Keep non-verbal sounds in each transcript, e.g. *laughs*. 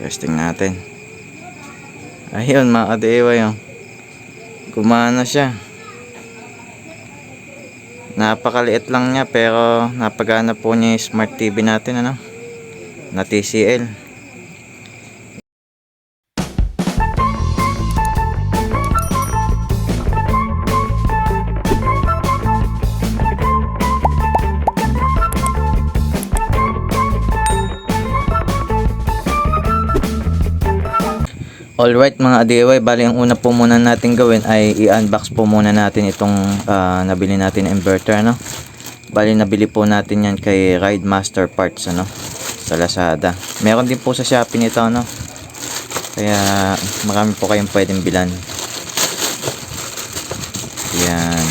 Testing natin. Ayun mga kadewa yung gumana siya. Napakaliit lang niya pero napagana po niya yung smart TV natin ano na TCL. Alright mga DIY, bali ang una po muna natin gawin ay i-unbox po muna natin itong ah, nabili natin na inverter ano. Bali nabili po natin yan kay Ride Master Parts ano sa Lazada. Meron din po sa Shopee nito ano. Kaya marami po kayong pwedeng bilan. Yan.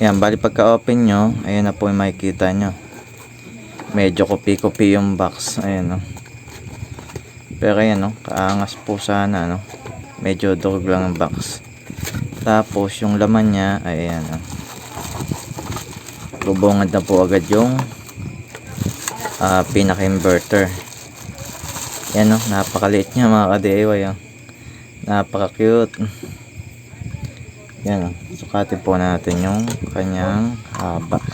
Yan, bali pagka open nyo, ayan na po yung makikita nyo. Medyo kopi-kopi yung box. Ayan no. Pero ayan no, kaangas po sana no. Medyo durog lang ang box. Tapos yung laman niya, ay ayan no. Na po agad yung ah, pinaka-inverter. Yan no, napakaliit niya mga ka-DIY oh. Napaka-cute. Yan oh, sukatin po natin yung kanyang haba.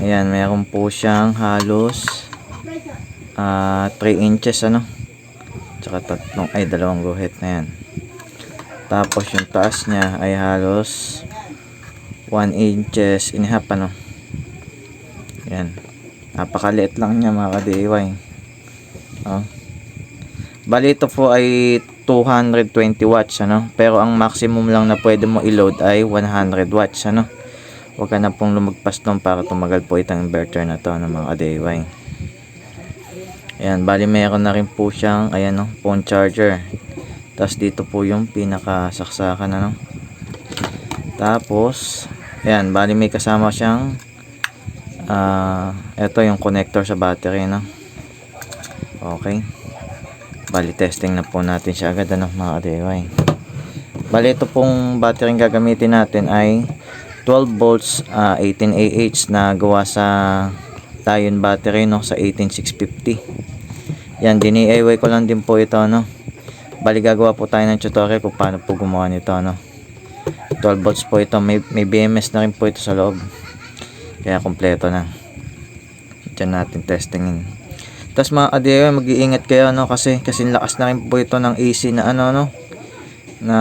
Ayan, meron po siyang halos ah 3 inches ano? Tsaka tatlong ay dalawang guhit na yan. Tapos yung taas niya ay halos 1 inches and a half ano? Yan. Napakaliit lang niya mga ka-DIY oh. bali ito po ay 220 watts ano? Pero ang maximum lang na pwede mo i-load ay 100 watts ano? Huwag ka na pong lumagpas doon para tumagal po itong inverter na to ng mga ka-DIY Ayan, bali meron na rin po siyang, ayan no, phone charger. Tapos dito po yung pinakasaksakan ano. Tapos, ayan, bali may kasama siyang, ah, ito yung connector sa battery no. Okay. Bali testing na po natin siya agad ano mga ka-DIY. Bali ito pong battery gagamitin natin ay 12 volts ah, 18 AH na gawa sa Lion battery no sa 18650. Yan, dini-DIY ko lang din po ito, ano. Bali, gagawa po tayo ng tutorial kung paano po gumawa nito, ano. 12 volts po ito. May, may BMS na rin po ito sa loob. Kaya, kompleto na. Diyan natin testingin. Tapos, mga ka-DIY, mag-iingat kayo, ano, kasi, kasi lakas na rin po ito ng AC na, ano, no, na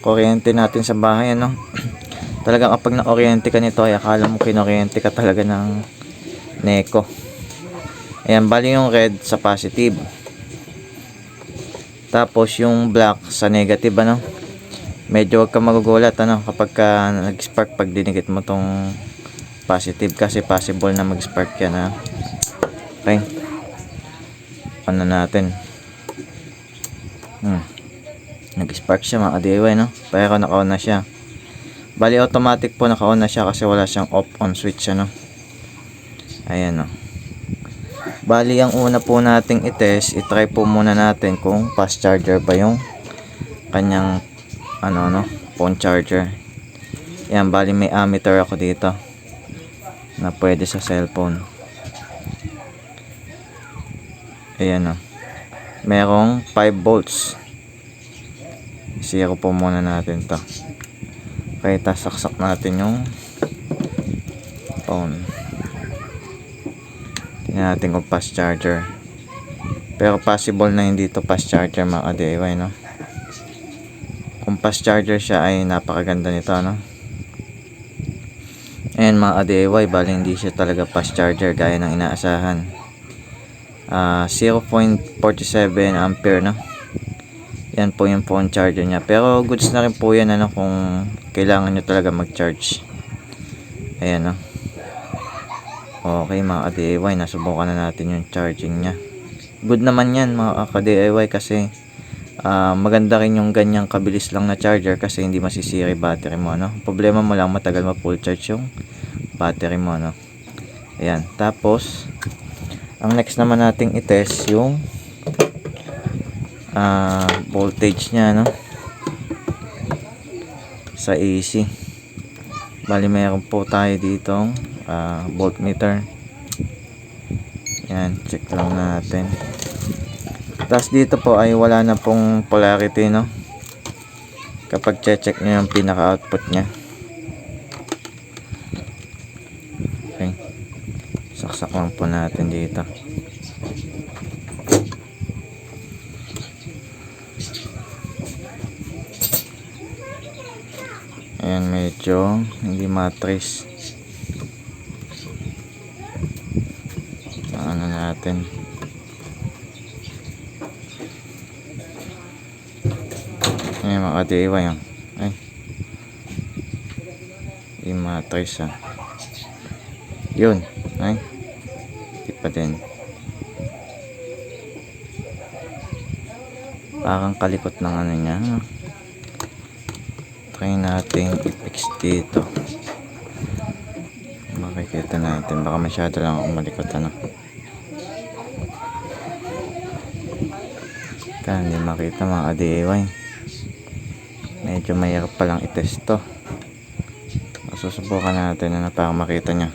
kuryente natin sa bahay, ano. *clears throat* Talagang kapag na-oriente ka nito, ay akala mo kinoriente ka talaga ng Neko. Ayan, bali yung red sa positive. Tapos yung black sa negative, ano. Medyo wag ka magugulat, ano, kapag ka nag-spark pag dinikit mo tong positive kasi possible na mag-spark yan, ha. Okay. Ano natin. Hmm. Nag-spark siya mga DIY, no. Pero naka-on na siya. Bali automatic po naka-on na siya kasi wala siyang off-on switch, ano. Ayan, no. Bali, ang una po nating itest, itry po muna natin kung fast charger ba yung kanyang ano no, phone charger. Yan, bali may ammeter ako dito na pwede sa cellphone. Ayan no. Merong 5 volts. Zero po muna natin to. Okay, tasaksak natin yung phone. Natin kung fast charger. Pero possible na hindi to fast charger mga DIY, no? Kung fast charger siya ay napakaganda nito, no? Ayan mga DIY, bali hindi siya talaga fast charger gaya ng inaasahan. Ah, 0.47 ampere, no? Yan po yung phone charger niya. Pero goods na rin po yan, ano, kung kailangan nyo talaga mag-charge. Ayan, no? Okay mga ka-DIY, nasubukan na natin yung charging niya. Good naman yan mga ka-DIY kasi ah, maganda rin yung ganyang kabilis lang na charger kasi hindi masisira battery mo. No? Problema mo lang matagal ma full charge yung battery mo. No? Ayan. Tapos, ang next naman nating itest yung ah, voltage niya. No? Sa AC. Bali meron po tayo ditong ah, voltmeter. Yan, check lang natin. Tapos dito po ay wala na pong polarity no. Kapag check nyo yung pinaka-output niya. Okay. Saksak lang po natin dito. Ayan medyo hindi matrace. Ano natin. Ayan mga kadiwa yan. Ay. Matrace ah. Yun. Ay. Di din. Parang kalikot ng ano niya. Try natin i-fix dito. Makikita natin. Baka masyado lang ako malikot ano. Kaya hindi makita mga ka-DIY. Medyo mahirap palang i-test to. Susubukan natin ano para makita nyo.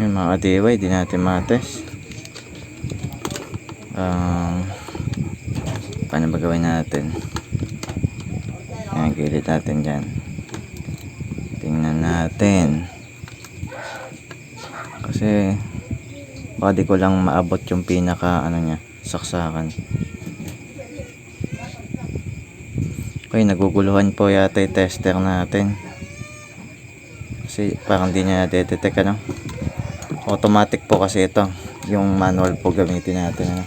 Yung mga ka-DIY, di natin matest. Um, paano ba gawin natin? Yan, gilid natin dyan. Tingnan natin. Kasi, baka di ko lang maabot yung pinaka, ano niya, saksakan. Okay, naguguluhan po yata yung tester natin. Kasi parang di niya detect ano. Automatic po kasi ito. Yung manual po gamitin natin. Ano.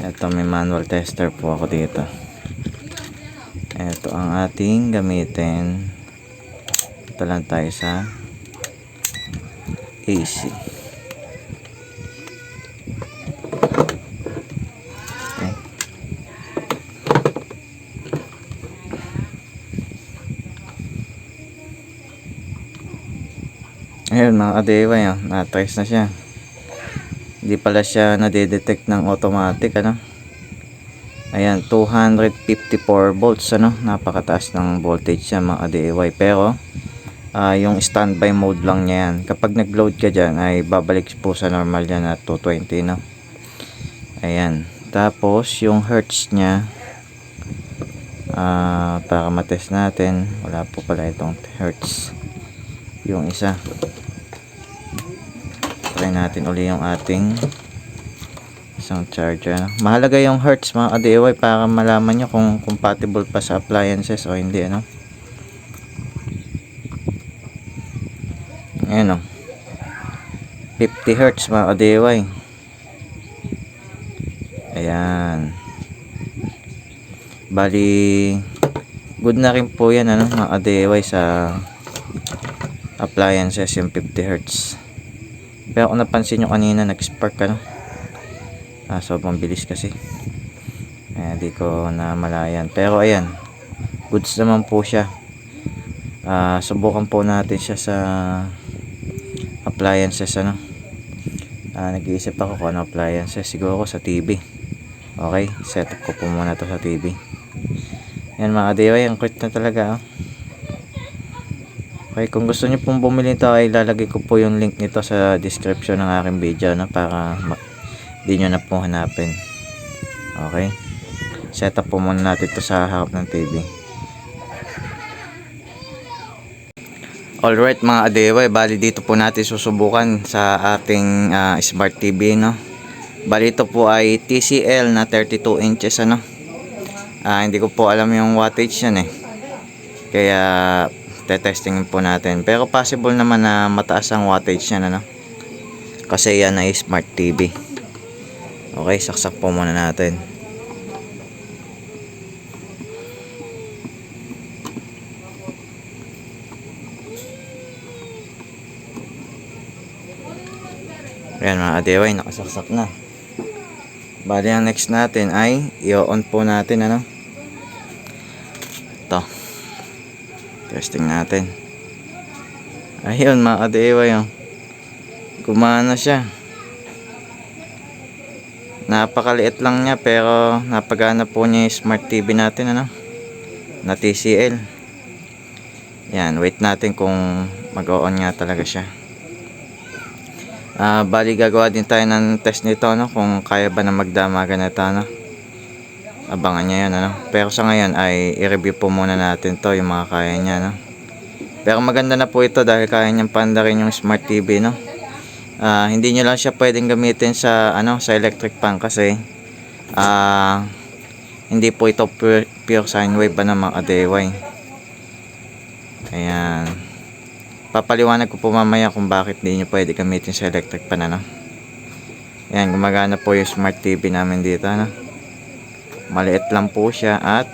Ito may manual tester po ako dito. Ito ang ating gamitin. Ito lang tayo sa AC. Okay. Ayun mga kadewa yun, na-trace na siya. Hindi pala siya nadedetect ng automatic ano. Ayan, 254 volts ano, napakataas ng voltage siya mga DIY. Pero ah, yung standby mode lang niya yan. Kapag nag-load ka dyan ay babalik po sa normal yan at 220 no. Ayan. Tapos yung hertz niya ah, para matest natin, wala po pala itong hertz. Yung isa. Try natin uli yung ating isang charger. Mahalaga yung hertz mga ka-DIY para malaman nyo kung compatible pa sa appliances o hindi. Ano? Ayan o. 50 hertz mga ka-DIY. Ayan. Bali, good na rin po yan ano, mga ka-DIY sa appliances yung 50 hertz. Pero kung napansin nyo kanina nag-spark ano. Ah, sobrang bilis kasi. Ayan, di ko na malayan. Pero ayan, goods naman po siya. Ah, subukan po natin siya sa appliances ano. Ah, nag-iisip ako kung ano appliances. Siguro sa TV. Okay, setup ko po muna to sa TV. Yan mga DIY, ang cute na talaga. Oh. Okay, kung gusto niyo pong bumili nito ay lalagay ko po yung link nito sa description ng aking video no, para di nyo na po hanapin. Okay? Set up po muna natin ito sa harap ng TV. Alright mga adewa, bali dito po natin susubukan sa ating ah, smart TV no. Bali ito po ay TCL na 32 inches ano. Ah, hindi ko po alam yung wattage yan eh. Kaya tetesting po natin. Pero possible naman na mataas ang wattage yan ano. Kasi yan ay smart TV. Okay, saksak po muna natin. Ayan mga adeway, nakasaksak na. Bali ang next natin ay i-on po natin ano. Ito. Testing natin. Ayun mga adeway oh. Gumana siya. Napakaliit lang niya pero napagana po niya yung smart TV natin ano. Na TCL. Yan, wait natin kung mag-on nga talaga siya. Ah, bali gagawa din tayo ng test nito no kung kaya ba na magdamaga na no. Abangan niya 'yan ano. Pero sa ngayon ay i-review po muna natin 'to yung mga kaya niya no. Pero maganda na po ito dahil kaya niyang pandarin yung smart TV no. Ah, hindi niyo lang siya pwedeng gamitin sa ano sa electric fan kasi ah hindi po ito pure, pure sine wave ba ng mga DIY. Ayan. Papaliwanag ko po mamaya kung bakit hindi nyo pwede gamitin sa electric pan ano. Ayan, gumagana po yung smart TV namin dito ano. Maliit lang po siya at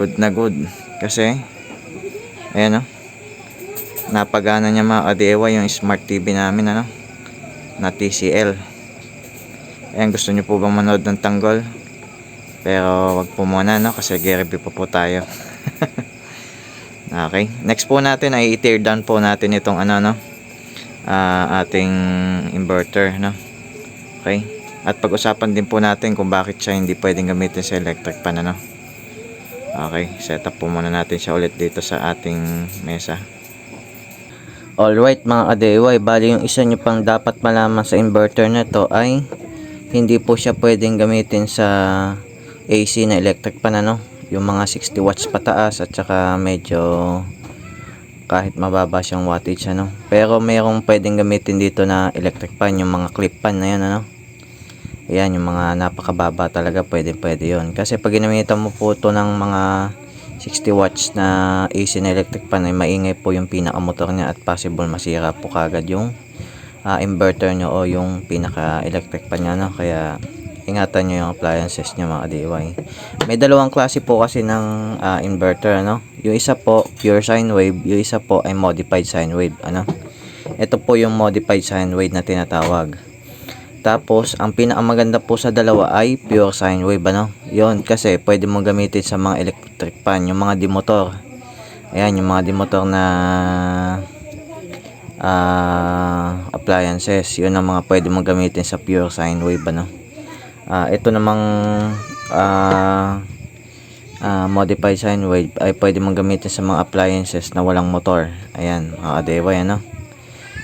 good na good. Kasi, ayan no. Napagana niya mga DIY yung smart TV namin ano. Na TCL. Ayan, gusto nyo po bang manood ng tanggol? Pero wag po muna no kasi review pa po tayo. *laughs* okay. Next po natin ay i-tear down po natin itong ano no. ah, ating inverter no. Okay. At pag-usapan din po natin kung bakit siya hindi pwedeng gamitin sa electric pan ano. Okay, set up po muna natin siya ulit dito sa ating mesa. Alright mga ka-DIY, bali yung isa nyo pang dapat malaman sa inverter na to ay hindi po siya pwedeng gamitin sa AC na electric pan ano yung mga 60 watts pataas at saka medyo kahit mababa siyang wattage ano. Pero mayroong pwedeng gamitin dito na electric pan yung mga clip pan na yan ano. Ayan yung mga napakababa talaga pwede pwede yon kasi pag ginamitan mo po ito ng mga 60 watts na AC na electric pan ay maingay po yung pinakamotor niya at possible masira po kagad yung ah, inverter nyo o yung pinaka electric pan niya no kaya ingatan nyo yung appliances nyo mga DIY may dalawang klase po kasi ng ah, inverter ano? Yung isa po pure sine wave yung isa po ay modified sine wave ano? Ito po yung modified sine wave na tinatawag. Tapos ang pinakamaganda po sa dalawa ay pure sine wave ano? Yon kasi pwede mong gamitin sa mga electric pan yung mga demotor. Ayan yung mga demotor na ah, appliances. Yun ang mga pwede mong gamitin sa pure sine wave ano Ah, ito namang ah, ah, modified sine wave ay pwede mong gamitin sa mga appliances na walang motor. Ayan mga DIY ano?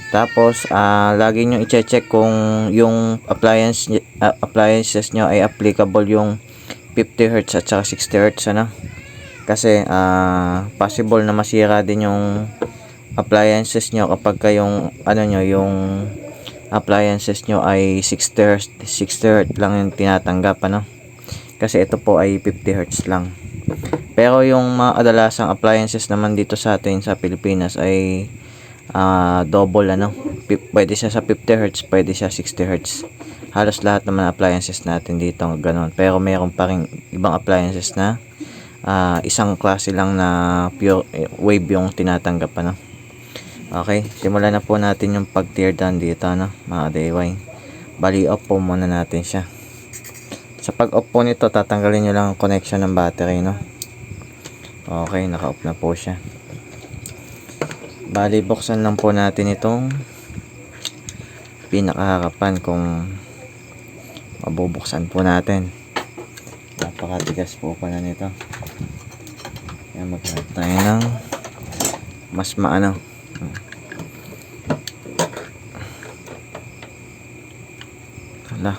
Tapos ah, lagi nyo i-check kung yung appliance ah, appliances nyo ay applicable yung 50 Hz at saka 60 Hz ano? Kasi ah, possible na masira din yung appliances nyo kapag kayong ano nyo yung appliances nyo ay 60 Hz 60 Hz lang yung tinatanggap ano? Kasi ito po ay 50 Hz lang. Pero yung mga kadalasang appliances naman dito sa atin sa Pilipinas ay ah, double ano? Pwede siya sa 50 Hz pwede siya 60 Hz halos lahat naman ng appliances natin dito ganun. Pero mayroon pa rin ibang appliances na ah, isang klase lang na pure eh, wave yung tinatanggap ano Okay, simulan na po natin yung pag-tear down dito, no, mga DIY. Bali, off po muna natin siya. Sa pag-off po nito, tatanggalin nyo lang ang connection ng battery, no. Okay, naka-off na po siya. Bali, buksan lang po natin itong pinakaharapan kung mabubuksan po natin. Napakatigas po pala nito. Kaya maghanap tayo ng mas maano Hala.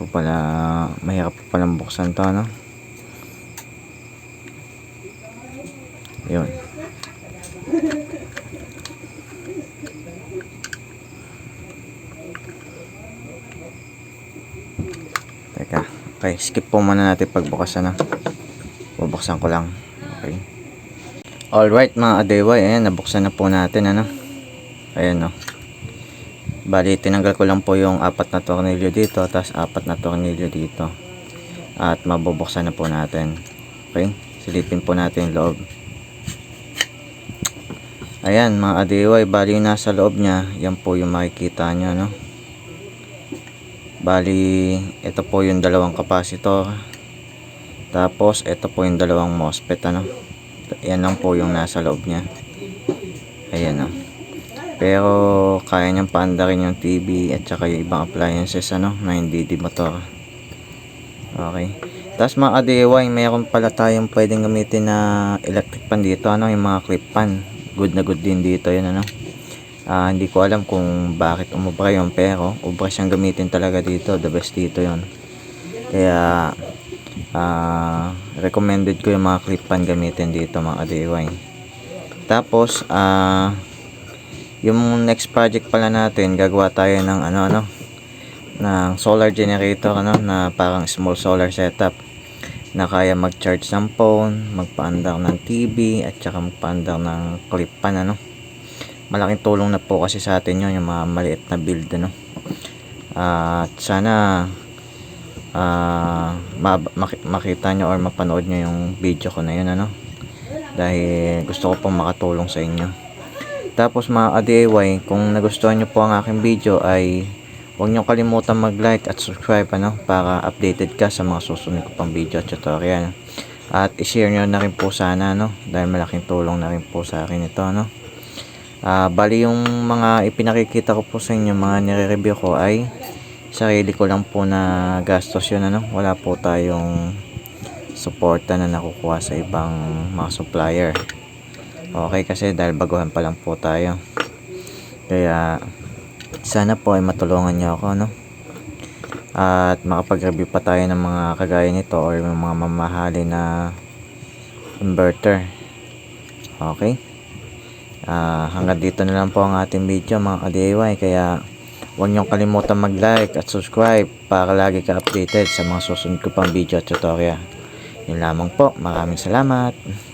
Po pala, mahirap po palang buksan to, ano? Yun. Teka. Okay, skip po muna natin pagbukas, ano? Bubuksan ko lang. Okay. Alright, mga adeway. Ayan, nabuksan na po natin, ano? Ayan, no? Bali, tinanggal ko lang po yung apat na tornilyo dito, tapos apat na tornilyo dito. At mabubuksan na po natin. Okay? Silipin po natin yung loob. Ayan, mga adiway, bali yung nasa loob niya, yan po yung makikita nyo, no? Bali, ito po yung dalawang capacitor. Tapos, ito po yung dalawang MOSFET, ano? Yan lang po yung nasa loob niya. Ayan, no? Pero kaya niyang paandarin yung TV at saka yung ibang appliances ano na hindi di motor. Okay. Tapos mga ka-DIY, mayroon pala tayong pwedeng gamitin na electric pan dito, ano, yung mga clip pan. Good na good din dito yun, ano. Ah, hindi ko alam kung bakit umubra yun, pero ubra siyang gamitin talaga dito. The best dito yun. Kaya, ah, recommended ko yung mga clip pan gamitin dito, mga ka-DIY. Tapos, ah, yung next project pala natin, gagawa tayo ng ano, ano, ng solar generator, ano, na parang small solar setup na kaya mag-charge ng phone, magpaandar ng TV, at saka magpaandar ng clip pan, ano. Malaking tulong na po kasi sa atin yun, yung mga maliit na build, ano. at sana, ah, ma- maki- makita nyo or mapanood nyo yung video ko na yun, ano. Dahil gusto ko pong makatulong sa inyo. Tapos mga ka-DIY, kung nagustuhan nyo po ang aking video ay huwag nyo kalimutan mag-like at subscribe ano, para updated ka sa mga susunod ko pang video at tutorial. At i-share nyo na rin po sana no, dahil malaking tulong na rin po sa akin ito. No? Ah, bali yung mga ipinakikita ko po sa inyo, mga nire-review ko ay sarili ko lang po na gastos yun. Ano? Wala po tayong suporta na nakukuha sa ibang mga supplier. Okay kasi dahil baguhan pa lang po tayo. Kaya sana po ay matulungan niyo ako no. At makapag-review pa tayo ng mga kagaya nito or mga mamahali na inverter. Okay? Ah, hanggang dito na lang po ang ating video mga ka-DIY kaya huwag niyong kalimutan mag-like at subscribe para lagi ka updated sa mga susunod ko pang video at tutorial. Yun lamang po. Maraming salamat.